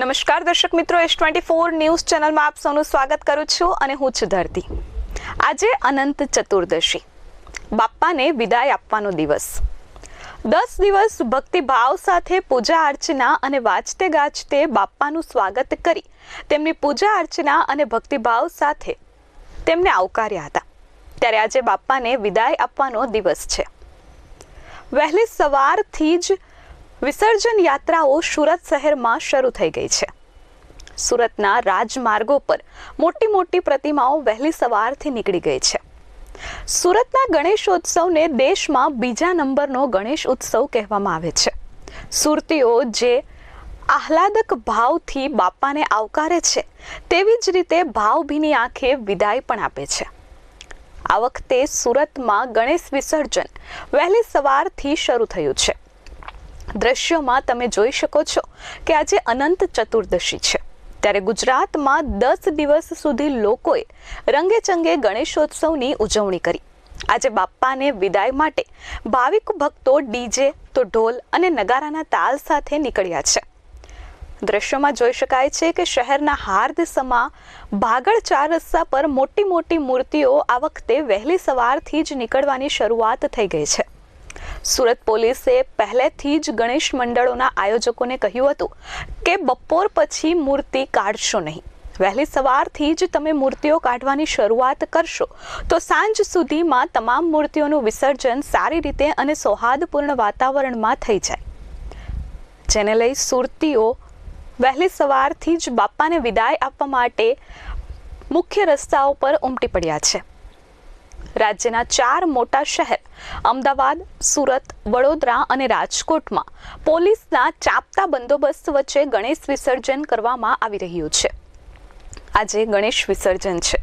નમસ્કાર દર્શક મિત્રો, એસ ટ્વેન્ટી ફોર ન્યૂઝ ચેનલમાં આપ સૌનું સ્વાગત કરું છું અને હું છું ધરતી. આજે અનંત ચતુર્દશી. બાપ્પાને વિદાય આપવાનો દિવસ. દસ દિવસ ભક્તિભાવ સાથે પૂજા અર્ચના અને વાંચતે ગાજતે બાપ્પાનું સ્વાગત કરી તેમની પૂજા અર્ચના અને ભક્તિભાવ સાથે તેમને આવકાર્યા હતા. ત્યારે આજે બાપ્પાને વિદાય આપવાનો દિવસ છે. વહેલી સવારથી જ વિસર્જન યાત્રાઓ સુરત શહેરમાં શરૂ થઈ ગઈ છે. સુરતના રાજમાર્ગો પર મોટી મોટી પ્રતિમાઓ વહેલી સવારથી નીકળી ગઈ છે. સુરતના ગણેશોત્સવને દેશમાં બીજા નંબરનો ગણેશ ઉત્સવ કહેવામાં આવે છે. સુરતીઓ જે આહલાદક ભાવથી બાપાને આવકારે છે, તેવી જ રીતે ભાવભીની આંખે વિદાય પણ આપે છે. આ વખતે સુરતમાં ગણેશ વિસર્જન વહેલી સવારથી શરૂ થયું છે. દ્રશ્યોમાં તમે જોઈ શકો છો કે આજે અનંત ચતુર્દશી છે. ત્યારે ગુજરાતમાં દસ દિવસ સુધી લોકોએ રંગેચંગે ગણેશોત્સવની ઉજવણી કરી. આજે બાપ્પાને વિદાય માટે ભાવિક ભક્તો ડીજે, તો ઢોલ અને નગારાના તાલ સાથે નીકળ્યા છે. દ્રશ્યોમાં જોઈ શકાય છે કે શહેરના હાર્દ સમા ભાગળ ચાર રસ્તા પર મોટી મોટી મૂર્તિઓ આ વખતે વહેલી સવારથી જ નીકળવાની શરૂઆત થઈ ગઈ છે. સુરત પોલીસે પહેલેથી જ ગણેશ મંડળોના આયોજકોને કહ્યું હતું કે બપોર પછી મૂર્તિ કાઢશો નહીં. વહેલી સવારથી જ તમે મૂર્તિઓ કાઢવાની શરૂઆત કરશો. તો સાંજ સુધીમાં તમામ મૂર્તિઓનું વિસર્જન સારી રીતે અને સૌહાર્દપૂર્ણ વાતાવરણમાં થઈ જાય. જેને લઈ સુરતીઓ વહેલી સવારથી જ બાપ્પાને વિદાય આપવા માટે મુખ્ય રસ્તાઓ પર ઉમટી પડ્યા છે. રાજ્યના ચાર મોટા શહેર અમદાવાદ, સુરત, વડોદરા અને રાજકોટમાં પોલીસના ચાપતા બંદોબસ્ત વચ્ચે ગણેશ વિસર્જન કરવામાં આવી રહ્યું છે. આજે ગણેશ વિસર્જન છે.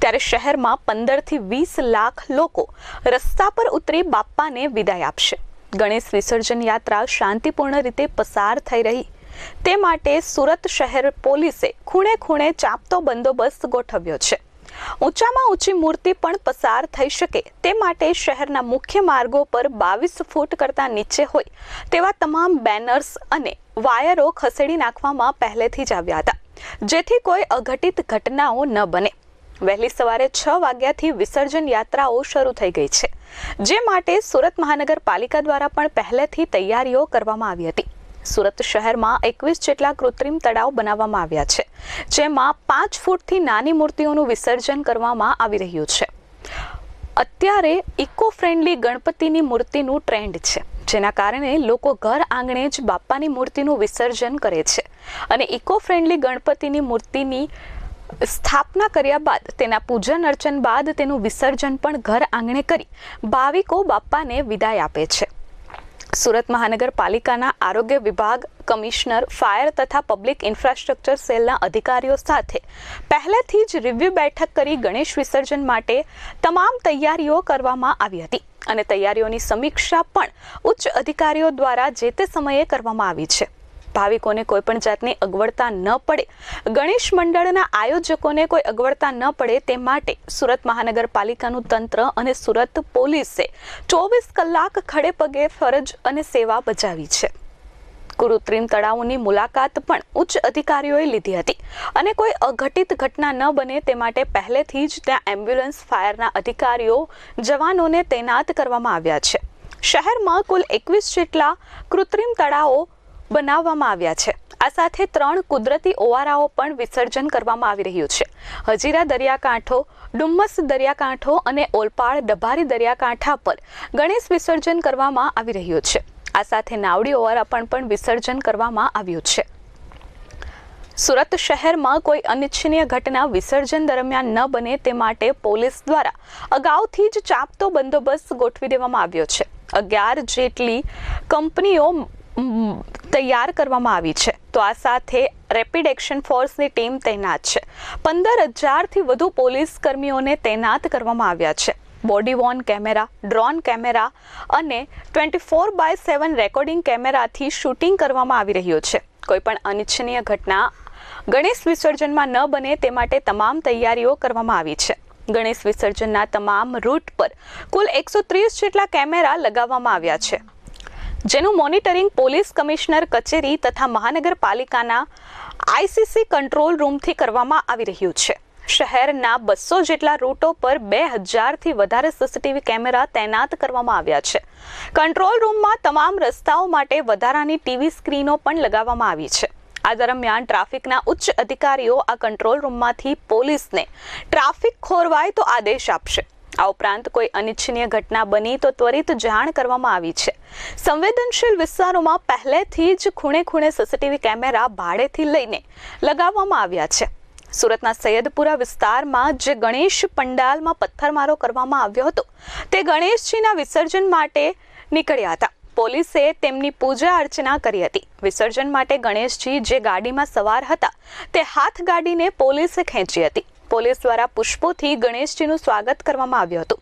ત્યારે શહેરમાં પંદરથી વીસ લાખ લોકો રસ્તા પર ઉતરી બાપ્પાને વિદાય આપશે. ગણેશ વિસર્જન યાત્રા શાંતિપૂર્ણ રીતે પસાર થઈ રહી. તે માટે સુરત શહેર પોલીસે ખૂણે ખૂણે ચાપતો બંદોબસ્ત ગોઠવ્યો છે. ઊંચામાં ઊંચી મૂર્તિ પણ પસાર થઈ શકે. તે માટે શહેરના મુખ્ય માર્ગો પર બાવીસ ફૂટ કરતાં નીચે હોય, તેવા તમામ બેનર્સ અને વાયરો ખસેડી નાખવામાં પહેલેથી જ આવ્યા હતા, જેથી કોઈ અઘટિત ઘટનાઓ ન બને. વહેલી સવારે છ વાગ્યાથી વિસર્જન યાત્રાઓ શરૂ થઈ ગઈ છે, જે માટે સુરત મહાનગરપાલિકા દ્વારા પણ પહેલેથી તૈયારીઓ કરવામાં આવી હતી. સુરત શહેરમાં એકવીસ જેટલા કૃત્રિમ તળાવ બનાવવામાં આવ્યા છે, જેમાં પાંચ ફૂટથી નાની મૂર્તિઓનું વિસર્જન કરવામાં આવી રહ્યું છે. અત્યારે ઇકો ફ્રેન્ડલી ગણપતિની મૂર્તિનું ટ્રેન્ડ છે, જેના કારણે લોકો ઘર આંગણે જ બાપ્પાની મૂર્તિનું વિસર્જન કરે છે અને ઇકો ફ્રેન્ડલી ગણપતિની મૂર્તિની સ્થાપના કર્યા બાદ, તેના પૂજન અર્ચન બાદ તેનું વિસર્જન પણ ઘર આંગણે કરી ભાવિકો બાપ્પાને વિદાય આપે છે. સુરત મહાનગરપાલિકાના આરોગ્ય વિભાગ, કમિશનર, ફાયર તથા પબ્લિક ઇન્ફ્રાસ્ટ્રક્ચર સેલના અધિકારીઓ સાથે પહેલેથી જ રિવ્યુ બેઠક કરી ગણેશ વિસર્જન માટે તમામ તૈયારીઓ કરવામાં આવી હતી અને તૈયારીઓની સમીક્ષા પણ ઉચ્ચ અધિકારીઓ દ્વારા જે તે સમયે કરવામાં આવી છે. ભાવિકોને કોઈ પણ જાતની અગવડતા ન પડે. ગણેશ મંડળના આયોજકોને કોઈ અગવડતા ન પડે તે માટે સુરત મહાનગરપાલિકાનું તંત્ર અને સુરત પોલીસે ચોવીસ કલાક ખડે પગે ફરજ અને સેવા બજાવી છે. કૃત્રિમ તળાવોની મુલાકાત પણ ઉચ્ચ અધિકારીઓએ લીધી હતી અને કોઈ અઘટિત ઘટના ન બને તે માટે પહેલેથી જ ત્યાં એમ્બ્યુલન્સ, ફાયરના અધિકારીઓ, જવાનોને તૈનાત કરવામાં આવ્યા છે. શહેરમાં કુલ એકવીસ જેટલા કૃત્રિમ તળાવો બનાવવામાં આવ્યા છે. આ સાથે ત્રણ કુદરતી ઓવારાઓ પણ વિસર્જન કરવામાં આવી રહ્યું છે. હજીરા દરિયાકાંઠો, ડુમ્મસ દરિયાકાંઠો અને ઓલપાડ ડભારી દરિયાકાંઠા પર ગણેશ વિસર્જન કરવામાં આવી રહ્યું છે. આ સાથે નાવડી ઓવારા પણ પણ વિસર્જન કરવામાં આવ્યું છે. સુરત શહેરમાં કોઈ અનિચ્છનીય ઘટના વિસર્જન દરમિયાન ન બને તે માટે પોલીસ દ્વારા અગાઉથી જ ચાપતો બંદોબસ્ત ગોઠવી દેવામાં આવ્યો છે. અગિયાર જેટલી કંપનીઓ તૈયાર કરવામાં આવી છે. તો આ સાથે રેપિડ એક્શન ફોર્સની ટીમ તૈનાત છે. પંદર હજારથી વધુ પોલીસ કર્મીઓને તૈનાત કરવામાં આવ્યા છે. Body worn camera drone camera અને twenty four by seven recording કેમેરાથી શૂટિંગ કરવામાં આવી રહ્યું છે. કોઈપણ અનિચ્છનીય ઘટના ગણેશ વિસર્જનમાં ન બને તે માટે તમામ તૈયારીઓ કરવામાં આવી છે. ગણેશ વિસર્જનના તમામ રૂટ પર કુલ એકસો ત્રીસ જેટલા કેમેરા લગાવવામાં આવ્યા છે. જેનું મોનિટરિંગ પોલીસ કમિશનર કચેરી તથા મહાનગરપાલિકાના આઈસીસી કંટ્રોલ રૂમથી કરવામાં આવી રહ્યું છે. શહેરના બસો જેટલા રૂટો પર બે હજારથી વધારે સીસીટીવી કેમેરા તૈનાત કરવામાં આવ્યા છે. કંટ્રોલ રૂમમાં તમામ રસ્તાઓ માટે વધારાની ટીવી સ્ક્રીનો પણ લગાવવામાં આવી છે. આ દરમિયાન ટ્રાફિકના ઉચ્ચ અધિકારીઓ આ કંટ્રોલ રૂમમાંથી પોલીસને ટ્રાફિક ખોરવાય તો આદેશ આપશે. આ ઉપરાંત કોઈ અનિચ્છનીય ઘટના બની તો ત્વરિત જાણ કરવામાં આવી છે. સંવેદનશીલ વિસ્તારોમાં પહેલેથી જ ખૂણે ખૂણે સીસીટીવી કેમેરા ભાડેથી લઈને લગાવવામાં આવ્યા છે. સુરતના સૈયદપુરા વિસ્તારમાં જે ગણેશ પંડાલમાં પથ્થરમારો કરવામાં આવ્યો હતો, તે ગણેશજીના વિસર્જન માટે નીકળ્યા હતા. પોલીસે તેમની પૂજા અર્ચના કરી હતી. વિસર્જન માટે ગણેશજી જે ગાડીમાં સવાર હતા, તે હાથ ગાડીને પોલીસે ખેંચી હતી. પોલીસ દ્વારા પુષ્પોથી ગણેશજીનું સ્વાગત કરવામાં આવ્યું હતું.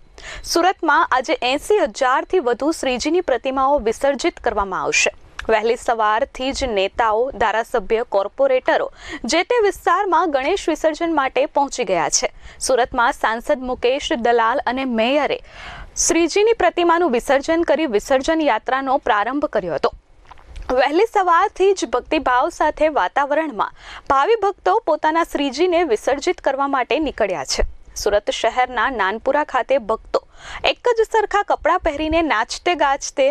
સુરતમાં આજે એસી હજારથી વધુ શ્રીજીની પ્રતિમાઓ વિસર્જિત કરવામાં આવશે. વહેલી સવારથી જ નેતાઓ, ધારાસભ્ય, કોર્પોરેટરો જે તે વિસ્તારમાં ગણેશ વિસર્જન માટે પહોંચી ગયા છે. સુરતમાં સાંસદ મુકેશ દલાલ અને મેયરે શ્રીજીની પ્રતિમાનું વિસર્જન કરી વિસર્જન યાત્રાનો પ્રારંભ કર્યો હતો. વહેલી સવારથી જ ભક્તિભાવ સાથે વાતાવરણમાં ભાવિ ભક્તો પોતાના શ્રીજીને વિસર્જિત કરવા માટે નીકળ્યા છે. સુરત શહેરના નાનપુરા ખાતે ભક્તો એક જ સરખા કપડાં પહેરીને નાચતે ગાજતે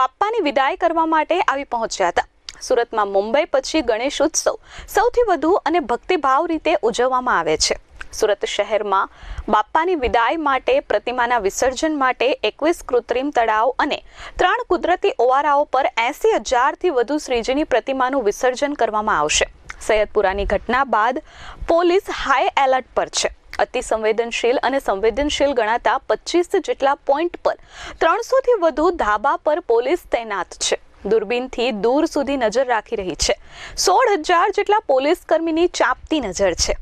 બાપ્પાની વિદાય કરવા માટે આવી પહોંચ્યા હતા. સુરતમાં મુંબઈ પછી ગણેશ ઉત્સવ સૌથી વધુ અને ભક્તિભાવ રીતે ઉજવવામાં આવે છે. સુરત શહેરમાં બાપ્પાની વિદાય માટે, પ્રતિમાના વિસર્જન માટે એકવીસ કૃત્રિમ તળાવ અને ત્રણ કુદરતી ઓવારાઓ પર એસી હજારથી વધુ શ્રીજીની પ્રતિમાનું વિસર્જન કરવામાં આવશે. સૈયદપુરાની ઘટના બાદ પોલીસ હાઈ એલર્ટ પર છે. અતિ સંવેદનશીલ અને સંવેદનશીલ ગણાતા પચીસ જેટલા પોઈન્ટ પર ત્રણસોથી વધુ ધાબા પર પોલીસ તૈનાત છે. દૂરબીનથી દૂર સુધી નજર રાખી રહી છે. સોળ હજાર જેટલા પોલીસ કર્મીની ચાંપતી નજર છે.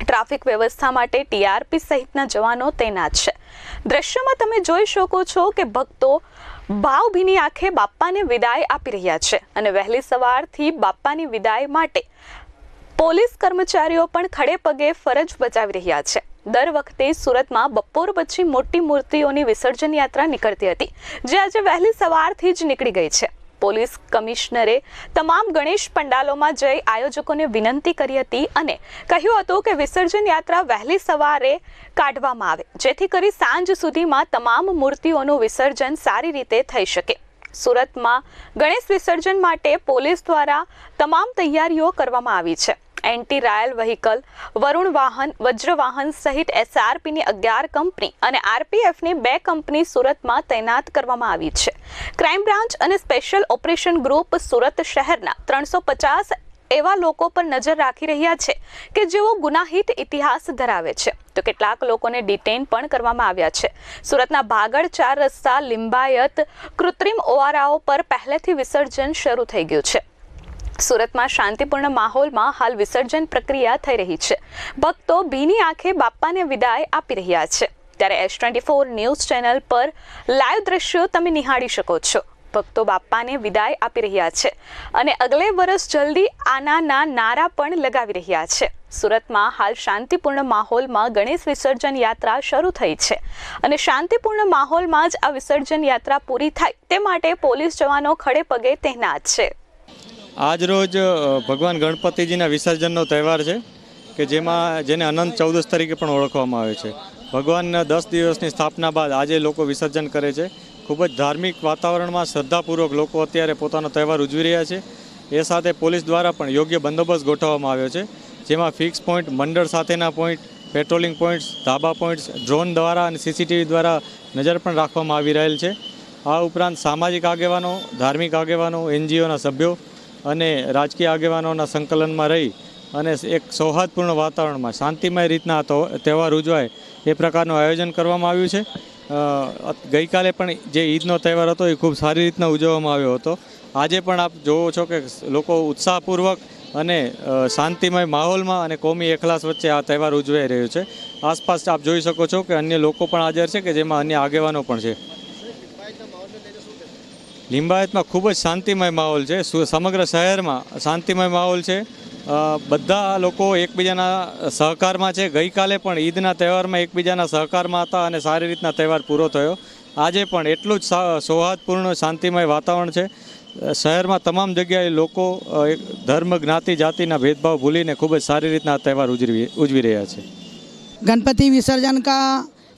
ટ્રાફિક વ્યવસ્થા માટે ટીઆરપી સહિતના જવાનો તૈનાત છે. દ્રશ્યમાં તમે જોઈ શકો છો કે ભક્તો ભાવભીની આંખે બાપ્પાને વિદાય આપી રહ્યા છે અને વહેલી સવારથી બાપ્પાની વિદાય માટે પોલીસ કર્મચારીઓ પણ ખડે પગે ફરજ બજાવી રહ્યા છે. દર વખતે સુરતમાં બપોર પછી મોટી મૂર્તિઓની વિસર્જન યાત્રા નીકળતી હતી, જે આજે વહેલી સવારથી જ નીકળી ગઈ છે. પોલીસ કમિશનરે તમામ ગણેશ પંડાલોમાં જઈ આયોજકોને વિનંતી કરી હતી અને કહ્યું હતું કે વિસર્જન યાત્રા વહેલી સવારે કાઢવામાં આવે, જેથી કરી સાંજ સુધીમાં તમામ મૂર્તિઓનું વિસર્જન સારી રીતે થઈ શકે. સુરતમાં ગણેશ વિસર્જન માટે પોલીસ દ્વારા તમામ તૈયારીઓ કરવામાં આવી છે. એન્ટી રાયલ વ્હીકલ, વરુણ વાહન, વજ્ર વાહન સહિત એસઆરપીની અગિયાર કંપની અને આરપીએફની બે કંપની સુરતમાં તૈનાત કરવામાં આવી છે. ક્રાઇમ બ્રાન્ચ અને સ્પેશિયલ ઓપરેશન ગ્રુપ સુરત શહેરના ત્રણસો પચાસ એવા લોકો પર નજર રાખી રહ્યા છે કે જેઓ ગુનાહિત ઇતિહાસ ધરાવે છે. તો કેટલાક લોકોને ડિટેન પણ કરવામાં આવ્યા છે. સુરતના ભાગળ ચાર રસ્તા લિંબાયત કૃત્રિમ ઓવારાઓ પર પહેલેથી વિસર્જન શરૂ થઈ ગયું છે. સુરતમાં શાંતિપૂર્ણ માહોલમાં હાલ વિસર્જન પ્રક્રિયા થઈ રહી છે. ભક્તો ભીની આંખે બાપ્પાને વિદાય આપી રહ્યા છે. ત્યારે S twenty four news channel પર લાઈવ દ્રશ્યો તમે નિહાળી શકો છો. ભક્તો બાપ્પાને વિદાય આપી રહ્યા છે અને અગલે વર્ષ જલ્દી આનાના નારા પણ લગાવી રહ્યા છે. સુરતમાં હાલ શાંતિપૂર્ણ માહોલમાં ગણેશ વિસર્જન યાત્રા શરૂ થઈ છે અને શાંતિપૂર્ણ માહોલમાં જ આ વિસર્જન યાત્રા પૂરી થાય તે માટે પોલીસ જવાનો ખડે પગે તહેનાત છે. આજ રોજ ભગવાન ગણપતિજીના વિસર્જનનો તહેવાર છે, કે જેમાં, જેને અનંત ચૌદસ તરીકે પણ ઓળખવામાં આવે છે. ભગવાનના દસ દિવસની સ્થાપના બાદ આજે લોકો વિસર્જન કરે છે. ખૂબ જ ધાર્મિક વાતાવરણમાં શ્રદ્ધાપૂર્વક લોકો અત્યારે પોતાનો તહેવાર ઉજવી રહ્યા છે. એ સાથે પોલીસ દ્વારા પણ યોગ્ય બંદોબસ્ત ગોઠવવામાં આવ્યો છે, જેમાં ફિક્સ પોઈન્ટ, મંડળ સાથેના પોઈન્ટ, પેટ્રોલિંગ પોઈન્ટ્સ, ધાબા પોઈન્ટ્સ, ડ્રોન દ્વારા અને સીસીટીવી દ્વારા નજર પણ રાખવામાં આવી રહેલ છે. આ ઉપરાંત સામાજિક આગેવાનો, ધાર્મિક આગેવાનો, એનજીઓના સભ્યો અને રાજકીય આગેવાનોના સંકલનમાં રહી અને એક સૌહાર્દપૂર્ણ વાતાવરણમાં શાંતિમય રીતના તહેવાર ઉજવાય એ પ્રકારનું આયોજન કરવામાં આવ્યું છે. ગઈકાલે પણ જે ઈદનો તહેવાર હતો એ ખૂબ સારી રીતના ઉજવવામાં આવ્યો હતો. આજે પણ આપ જોવો છો કે લોકો ઉત્સાહપૂર્વક અને શાંતિમય માહોલમાં અને કોમી એખલાસ વચ્ચે આ તહેવાર ઉજવાઈ રહ્યો છે. આસપાસ આપ જોઈ શકો છો કે અન્ય લોકો પણ હાજર છે કે જેમાં અન્ય આગેવાનો પણ છે. લિંબાયતમાં ખૂબ જ શાંતિમય માહોલ છે. સમગ્ર શહેરમાં શાંતિમય માહોલ છે. બધા લોકો એકબીજાના સહકારમાં છે. ગઈકાલે પણ ઈદના તહેવારમાં એકબીજાના સહકારમાં હતા અને સારી રીતના તહેવાર પૂરો થયો. આજે પણ એટલું જ સૌહાદપૂર્ણ શાંતિમય વાતાવરણ છે. શહેરમાં તમામ જગ્યાએ લોકો ધર્મ, જ્ઞાતિ, જાતિના ભેદભાવ ભૂલીને ખૂબ જ સારી રીતના તહેવાર ઉજવી ઉજવી રહ્યા છે. ગણપતિ વિસર્જન કા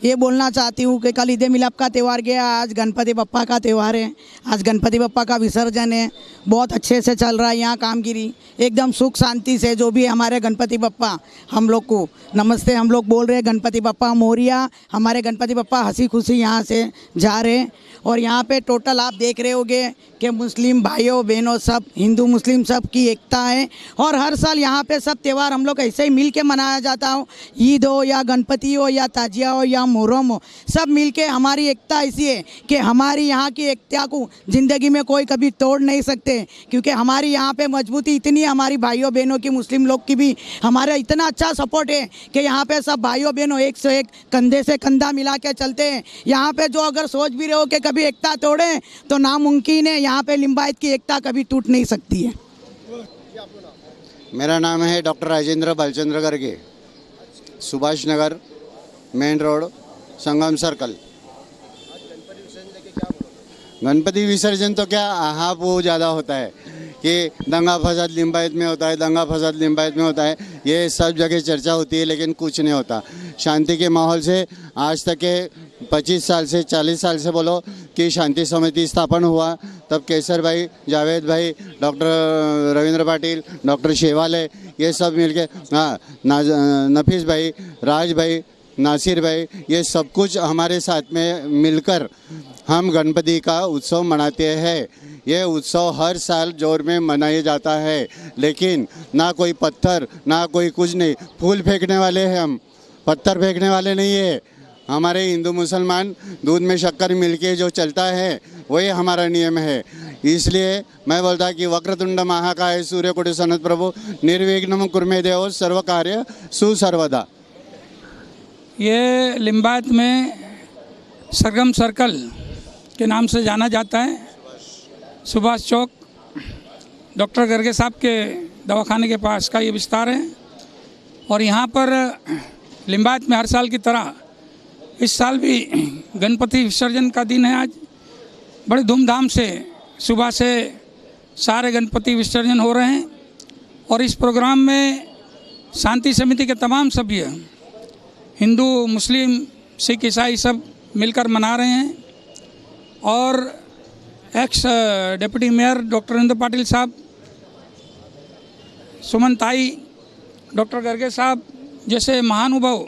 ये बोलना चाहती हूँ कि कल ईद मिलाप का त्यौहार गया, आज गणपति बप्पा का त्यौहार है, आज गणपति बप्पा का विसर्जन है, बहुत अच्छे से चल रहा है यहाँ कामगिरी, एकदम सुख शांति से जो भी हमारे गणपति बप्पा, हम लोग को, नमस्ते, हम लोग बोल रहे हैं, गणपति बप्पा मोरिया, हमारे गणपति बप्पा हँसी खुशी यहाँ से जा रहे हैं, और यहाँ पे टोटल आप देख रहे होगे कि मुस्लिम भाइयों, बहनों सब, हिंदू, मुस्लिम सब की एकता है, और हर साल यहाँ पे सब त्यौहार हम लोग ऐसे ही मिल के मनाया जाता हो, ईद हो या गणपति हो या ताजिया हो या मुहर्रम हो सब मिल के हमारी एकता ऐसी है कि हमारी यहाँ की एकता को ज़िंदगी में कोई कभी तोड़ नहीं सकते, क्योंकि हमारी यहाँ पे मजबूती इतनी है, हमारी भाइयों बहनों की, मुस्लिम लोग की भी। हमारा इतना अच्छा सपोर्ट है कि यहाँ पे सब भाइयों बहनों एक से एक, कंधे से कंधा मिला के चलते हैं। यहाँ पे जो अगर सोच भी रहे हो कि कभी एकता तोड़े तो नामुमकिन है यहाँ पे लिम्बायत की एकता कभी टूट नहीं सकती है। मेरा नाम है doctor Rajendra Balchandra Garge, Subhash Nagar, main road. Sangam circle. Ganpati विसर्जन तो क्या हाँ वो ज़्यादा होता है कि दंगा फसाद लिम्बायत में होता है, दंगा फसाद लिम्बायत में होता है, ये सब जगह चर्चा होती है, लेकिन कुछ नहीं होता। शांति के माहौल से, आज तक के पच्चीस साल से, चालीस साल से बोलो कि शांति समिति स्थापन हुआ, तब केसर भाई, जावेद भाई, डॉक्टर रविंद्र पाटिल, डॉक्टर शेवाले, ये सब मिलके हाँ नफीस भाई, राज भाई नासिर भाई, ये सब कुछ हमारे साथ में मिलकर हम गणपति का उत्सव मनाते हैं। ये उत्सव हर साल ज़ोर में मनाया जाता है, लेकिन ना कोई पत्थर, ना कोई कुछ नहीं। फूल फेंकने वाले हैं हम। पत्थर फेंकने वाले नहीं है। हमारे हिंदू मुसलमान दूध में शक्कर मिलके जो चलता है, वही हमारा नियम है। इसलिए मैं बोलता कि वक्रतुंड महाकाय सूर्यकोटि सनत प्रभु, निर्विघ्नम कुर्मे देव सर्व कार्य सुसर्वदा। ये लिम्बायत में सरगम सर्कल के नाम से जाना जाता है। सुभाष चौक, डॉक्टर गर्गे साहब के दवाखाने के पास का ये विस्तार है। और यहाँ पर लिम्बायत में हर साल की तरह इस साल भी गणपति विसर्जन का दिन है आज। बड़े धूमधाम से सुबह से सारे गणपति विसर्जन हो रहे हैं। और इस प्रोग्राम में शांति समिति के तमाम सभ्य हिंदू मुस्लिम सिख ईसाई सब मिलकर मना रहे हैं और ex deputy mayor doctor Narendra Patil साहब सुमन ताई डॉक्टर गर्गे साहब जैसे महानुभाव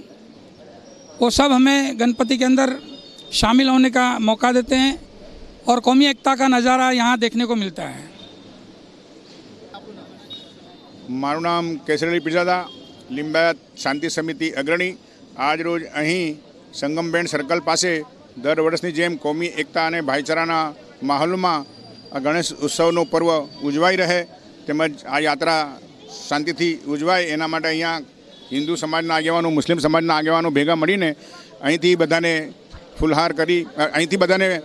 वो सब हमें गणपति के अंदर शामिल होने का मौका देते हैं और कौमी एकता का नज़ारा यहाँ देखने को मिलता है મારું નામ કેસરલી પિઝાદા લિંબાયત શાંતિ સમિતિ અગ્રણી આજ રોજ અહીં સંગમબેન સર્કલ પાસે દર વર્ષની જેમ કોમી એકતા અને ભાઈચારાના માહોલમાં ગણેશ ઉત્સવનો પર્વ ઉજવાઈ રહે તેમજ આ યાત્રા શાંતિથી ઉજવાય એના માટે અહીંયા હિન્દુ સમાજના આગેવાનો, મુસ્લિમ સમાજના આગેવાનો ભેગા મળીને અહીંથી બધાને ફુલહાર કરી અહીંથી બધાને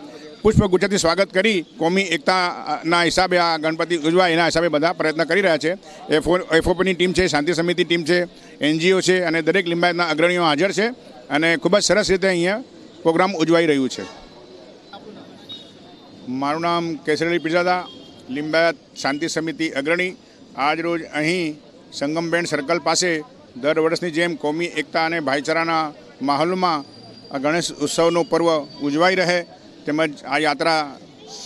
પુષ્પગુચ્છથી સ્વાગત કરી કોમી એકતાના હિસાબે આ ગણપતિ ઉજવાય એના હિસાબે બધા પ્રયત્ન કરી રહ્યા છે. એફઓ એફઓપીની ટીમ છે, શાંતિ સમિતિ ટીમ છે, એનજીઓ છે અને દરેક લિંબાયતના અગ્રણીઓ હાજર છે અને ખૂબ જ સરસ રીતે અહીંયા પ્રોગ્રામ ઉજવાઈ રહ્યું છે. મારું નામ કેસરલી પિઝાદા લિંબાયત શાંતિ સમિતિ અગ્રણી. આજ રોજ અહીં સંગમબેન સર્કલ પાસે દર વર્ષની જેમ કોમી એકતા અને ભાઈચારાના માહોલમાં ગણેશ ઉત્સવનો પર્વ ઉજવાઈ રહે. તેમજ આ યાત્રા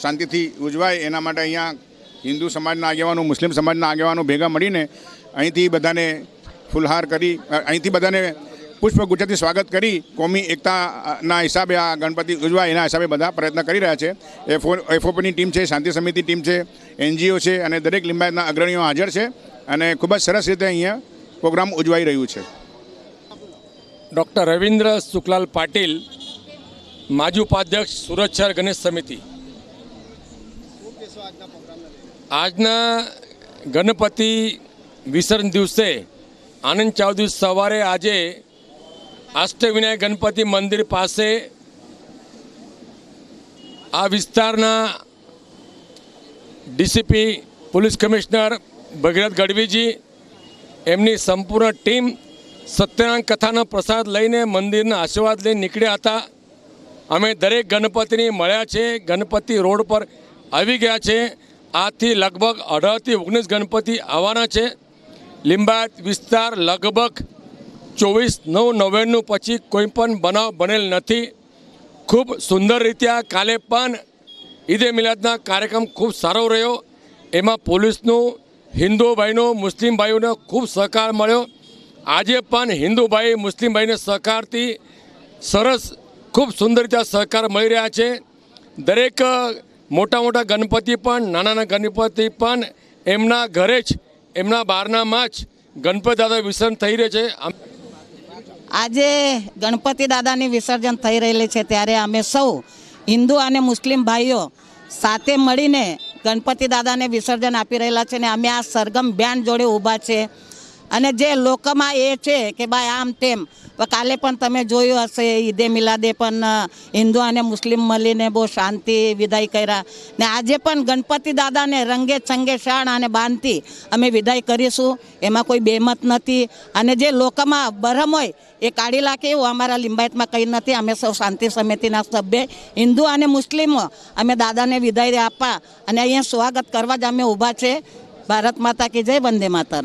શાંતિથી ઉજવાય એના માટે અહીંયા હિન્દુ સમાજના આગેવાનો, મુસ્લિમ સમાજના આગેવાનો ભેગા મળીને અહીંથી બધાને ફુલહાર કરી અહીંથી બધાને પુષ્પગુચ્છથી સ્વાગત કરી, કોમી એકતાના હિસાબે આ ગણપતિ ઉજવાય એના હિસાબે બધા પ્રયત્ન કરી રહ્યા છે. એફઓ એફઓપીની ટીમ છે, શાંતિ સમિતિ ટીમ છે, એનજીઓ છે અને દરેક લિંબાયતના અગ્રણીઓ હાજર છે અને ખૂબ જ સરસ રીતે અહીંયા પ્રોગ્રામ ઉજવાઈ રહ્યું છે. ડૉક્ટર રવિન્દ્ર શુક્લાલ પાટીલ માજી ઉપાધ્યક્ષ સુરત ગણેશ સમિતિ. આજના ગણપતિ વિસર્જન દિવસે આનંદ ચૌદસ સવારે આજે અષ્ટવિનાયક ગણપતિ મંદિર પાસે આ વિસ્તારના ડીસીપી પોલીસ કમિશનર ભગીરથ ગઢવીજી, એમની સંપૂર્ણ ટીમ સત્યનારાયણ કથાનો પ્રસાદ લઈને મંદિરના આશીર્વાદ લઈને નીકળ્યા હતા. અમે દરેક ગણપતિની મળ્યા છે, ગણપતિ રોડ પર આવી ગયા છે. આજથી લગભગ અઢારથી ઓગણીસ ગણપતિ આવવાના છે. લિંબાયત વિસ્તાર લગભગ ચોવીસ, નવ નવેમ્બર પછી કોઈ પણ બનાવ બનેલ નથી. ખૂબ સુંદર રીતે આ કાલે પણ ઈદે મિલાદના કાર્યક્રમ ખૂબ સારો રહ્યો. એમાં પોલીસનું હિન્દુ ભાઈનો મુસ્લિમ ભાઈઓનો ખૂબ સહકાર મળ્યો. આજે પણ હિન્દુ ભાઈ મુસ્લિમ ભાઈને સહકારથી સરસ ખૂબ સુંદર રીતે સહકાર મળી રહ્યા છે. દરેક મોટા મોટા ગણપતિ પણ, નાના નાના ગણપતિ પણ એમના ઘરે જ, એમના બારનામાં જ ગણપતિ દાદા વિસર્જન થઈ રહ્યું છે. આજે ગણપતિ દાદાની વિસર્જન થઈ રહેલી છે ત્યારે અમે સૌ હિન્દુ અને મુસ્લિમ ભાઈઓ સાથે મળીને ગણપતિ દાદાને વિસર્જન આપી રહેલા છે ને અમે આ સરગમ બેન જોડે ઊભા છે. અને જે લોકોમાં એ છે કે ભાઈ આમ તેમ કાલે પણ તમે જોયું હશે, ઈદે મિલાદે પણ હિન્દુ અને મુસ્લિમ મળીને બહુ શાંતિ વિદાય કર્યા. ને આજે પણ ગણપતિ દાદાને રંગે છંગે શાણ અને બાંધતી અમે વિદાય કરીશું. એમાં કોઈ બેમત નથી. અને જે લોકોમાં બરમ હોય, એ કાઢી નાખે એવું અમારા લિંબાયતમાં કંઈ નથી. અમે સૌ શાંતિ સમિતિના સભ્ય, હિન્દુ અને મુસ્લિમો. અમે દાદાને વિદાય આપવા અને અહીંયા સ્વાગત કરવા જ અમે ઊભા છે. ભારત માતા કી જય, વંદે માતરમ.